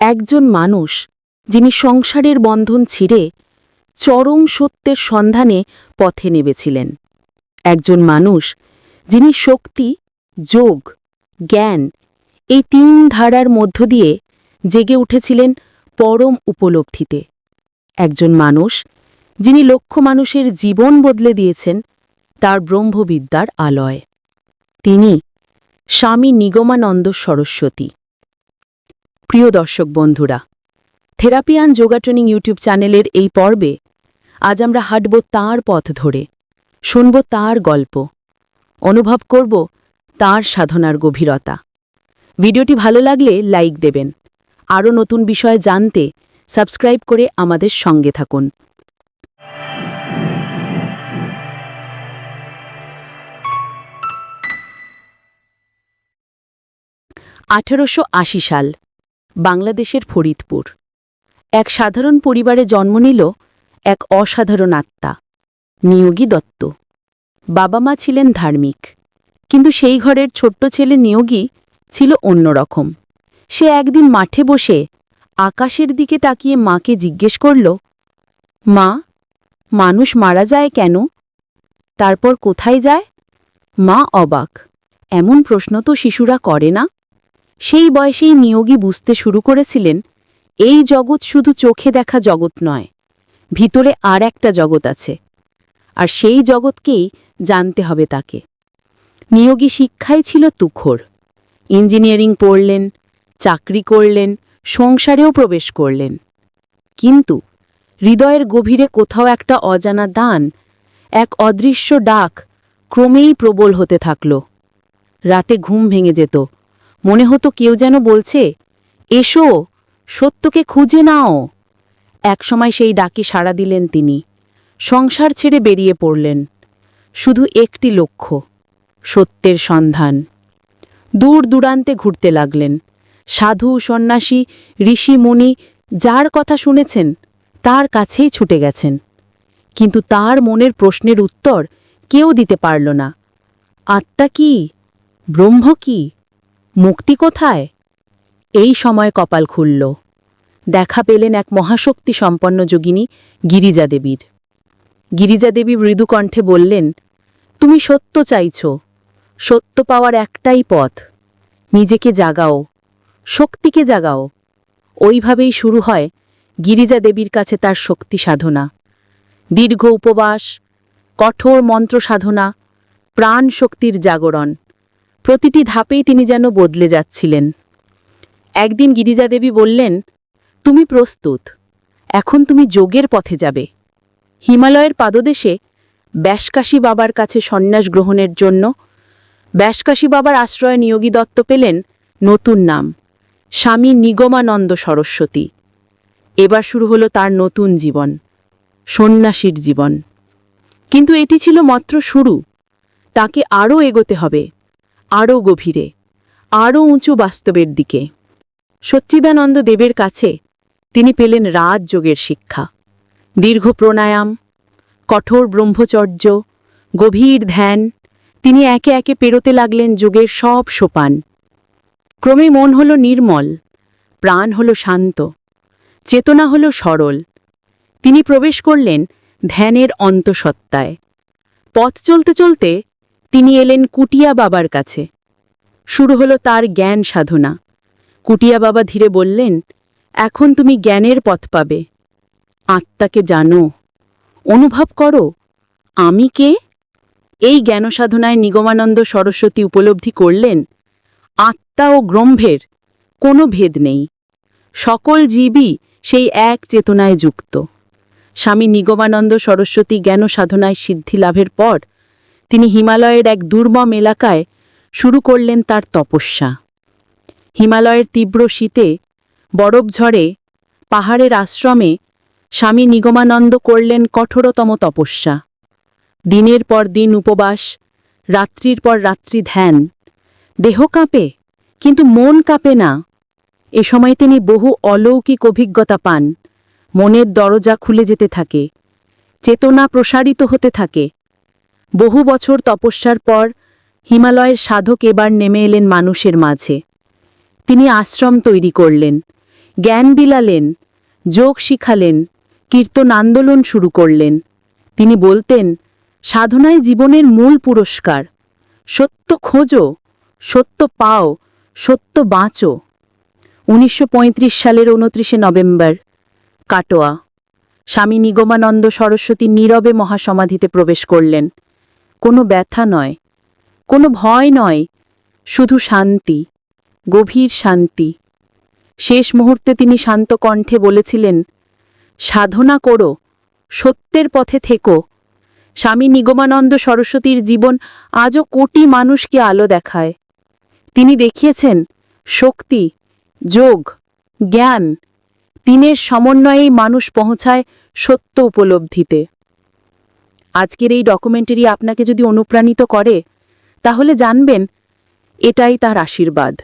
একজন মানুষ, যিনি সংসারের বন্ধন ছিঁড়ে চরম সত্যের সন্ধানে পথে নেমেছিলেন। একজন মানুষ, যিনি শক্তি, যোগ, জ্ঞান, এই তিন ধারার মধ্য দিয়ে জেগে উঠেছিলেন পরম উপলব্ধিতে। একজন মানুষ, যিনি লক্ষ মানুষের জীবন বদলে দিয়েছেন তার ব্রহ্মবিদ্যার আলয়। তিনি স্বামী নিগমানন্দ সরস্বতী। প্রিয় দর্শক বন্ধুরা, থেরাপিয়ান যোগা ট্রেনিং ইউটিউব চ্যানেলের এই পর্বে আজ আমরা হাঁটব তাঁর পথ ধরে, শুনব তার গল্প, অনুভব করব তার সাধনার গভীরতা। ভিডিওটি ভালো লাগলে লাইক দেবেন। আরও নতুন বিষয় জানতে সাবস্ক্রাইব করে আমাদের সঙ্গে থাকুন। আঠেরোশো আশি সাল বাংলাদেশের ফরিদপুর। এক সাধারণ পরিবারে জন্ম নিল এক অসাধারণ আত্মা, নিয়োগী দত্ত। বাবা মা ছিলেন ধার্মিক, কিন্তু সেই ঘরের ছোট্ট ছেলে নিয়োগী ছিল অন্যরকম। সে একদিন মাঠে বসে আকাশের দিকে তাকিয়ে মাকে জিজ্ঞেস করল, মা, মানুষ মারা যায় কেন? তারপর কোথায় যায়? মা অবাক, এমন প্রশ্ন তো শিশুরা করে না? সেই বয়সেই নিয়োগী বুঝতে শুরু করেছিলেন, এই জগৎ শুধু চোখে দেখা জগৎ নয়, ভিতরে আর একটা জগৎ আছে, আর সেই জগৎকেই জানতে হবে তাকে। নিয়োগী শিক্ষাই ছিল তুখর ইঞ্জিনিয়ারিং পড়লেন, চাকরি করলেন, সংসারেও প্রবেশ করলেন। কিন্তু হৃদয়ের গভীরে কোথাও একটা অজানা দান, এক অদৃশ্য ডাক ক্রমেই প্রবল হতে থাকল। রাতে ঘুম ভেঙে যেত মনে হতো কেউ যেন বলছে, এসো, সত্যকে খুঁজে নাও। একসময় সেই ডাকে সাড়া দিলেন তিনি। সংসার ছেড়ে বেরিয়ে পড়লেন। শুধু একটি লক্ষ্য, সত্যের সন্ধান। দূর দূরান্তে ঘুরতে লাগলেন। সাধু, সন্ন্যাসী, ঋষি, মুনি যার কথা শুনেছেন, তার কাছেই ছুটে গেছেন। কিন্তু তার মনের প্রশ্নের উত্তর কেউ দিতে পারল না। আত্মা কি? ব্রহ্ম কি? মুক্তি কোথায়? এই সময় কপাল খুলল। দেখা পেলেন এক মহাশক্তি সম্পন্ন যোগিনী গিরিজা দেবীর। গিরিজা দেবী মৃদুকণ্ঠে বললেন, তুমি সত্য চাইছ। সত্য পাওয়ার একটাই পথ। নিজেকে জাগাও। শক্তিকে জাগাও। ওইভাবেই শুরু হয় গিরিজা দেবীর কাছে তার শক্তি সাধনা। দীর্ঘ উপবাস, কঠোর মন্ত্র সাধনা প্রাণ শক্তির জাগরণ। প্রতিটি ধাপেই তিনি যেন বদলে যাচ্ছিলেন। একদিন গিরিজা দেবী বললেন, তুমি প্রস্তুত। এখন তুমি যোগের পথে যাবে। হিমালয়ের পাদদেশে ব্যাসকাশী বাবার কাছে সন্ন্যাস গ্রহণের জন্য ব্যাসকাশী বাবার আশ্রয় নিয়োগী দত্ত পেলেন নতুন নাম, স্বামী নিগমানন্দ সরস্বতী। এবার শুরু হলো তার নতুন জীবন, সন্ন্যাসীর জীবন। কিন্তু এটি ছিল মাত্র শুরু। তাকে আরও এগোতে হবে। আরও গভীরে, আরও উঁচু বাস্তবের দিকে। সচ্চিদানন্দ দেবের কাছে তিনি পেলেন রাজযোগের শিক্ষা। দীর্ঘ প্রাণায়াম, কঠোর ব্রহ্মচর্য, গভীর ধ্যান, তিনি একে একে পেরোতে লাগলেন যোগের সব সোপান। ক্রমে মন হল নির্মল, প্রাণ হল শান্ত, চেতনা হল সরল। তিনি প্রবেশ করলেন ধ্যানের অন্তঃসত্ত্বায়। পথ চলতে চলতে তিনি এলেন কুটিয়া বাবার কাছে। শুরু হলো তার জ্ঞান সাধনা। কুটিয়া বাবা ধীরে বললেন, এখন তুমি জ্ঞানের পথ পাবে। আত্মাকে জানো, অনুভব করো, আমি কে? এই জ্ঞান সাধনায় নিগমানন্দ সরস্বতী উপলব্ধি করলেন, আত্মা ও গ্রম্ভের কোনো ভেদ নেই। সকল জীবই সেই এক চেতনায় যুক্ত। স্বামী নিগমানন্দ সরস্বতী জ্ঞান সাধনায় সিদ্ধি লাভের পর তিনি হিমালয়ের এক দুর্গম এলাকায় শুরু করলেন তার তপস্যা। হিমালয়ের তীব্র শীতে, বরফ ঝড়ে, পাহাড়ের আশ্রমে স্বামী নিগমানন্দ করলেন কঠোরতম তপস্যা। দিনের পর দিন উপবাস, রাত্রির পর রাত্রি ধ্যান। দেহ কাঁপে, কিন্তু মন কাঁপে না। এ সময় তিনি বহু অলৌকিক অভিজ্ঞতা পান। মনের দরজা খুলে যেতে থাকে। চেতনা প্রসারিত হতে থাকে। বহু বছর তপস্যার পর হিমালয়ের সাধক এবার নেমে এলেন মানুষের মাঝে। তিনি আশ্রম তৈরি করলেন, জ্ঞান বিলালেন, যোগ শিখালেন, কীর্তন আন্দোলন শুরু করলেন। তিনি বলতেন সাধনায় জীবনের মূল পুরস্কার। সত্য খোঁজো, সত্য পাও, সত্য বাঁচো। উনিশশো পঁয়ত্রিশ সালের উনত্রিশে নভেম্বর, কাটোয়া। স্বামী নিগমানন্দ সরস্বতী নীরবে মহাসমাধিতে প্রবেশ করলেন। কোনো ব্যথা নয়, কোনো ভয় নয়, শুধু শান্তি, গভীর শান্তি। শেষ মুহূর্তে তিনি শান্ত কণ্ঠে বলেছিলেন, সাধনা করো, সত্যের পথে থেকো। স্বামী নিগমানন্দ সরস্বতীর জীবন আজও কোটি মানুষকে আলো দেখায়। তিনি দেখিয়েছেন, শক্তি, যোগ, জ্ঞান, তিনের সমন্বয়েই মানুষ পৌঁছায় সত্য উপলব্ধিতে। আজকের এই ডকুমেন্টারি আপনাকে যদি অনুপ্রাণিত করে তাহলে জানবেন এটাই তার আশীর্বাদ।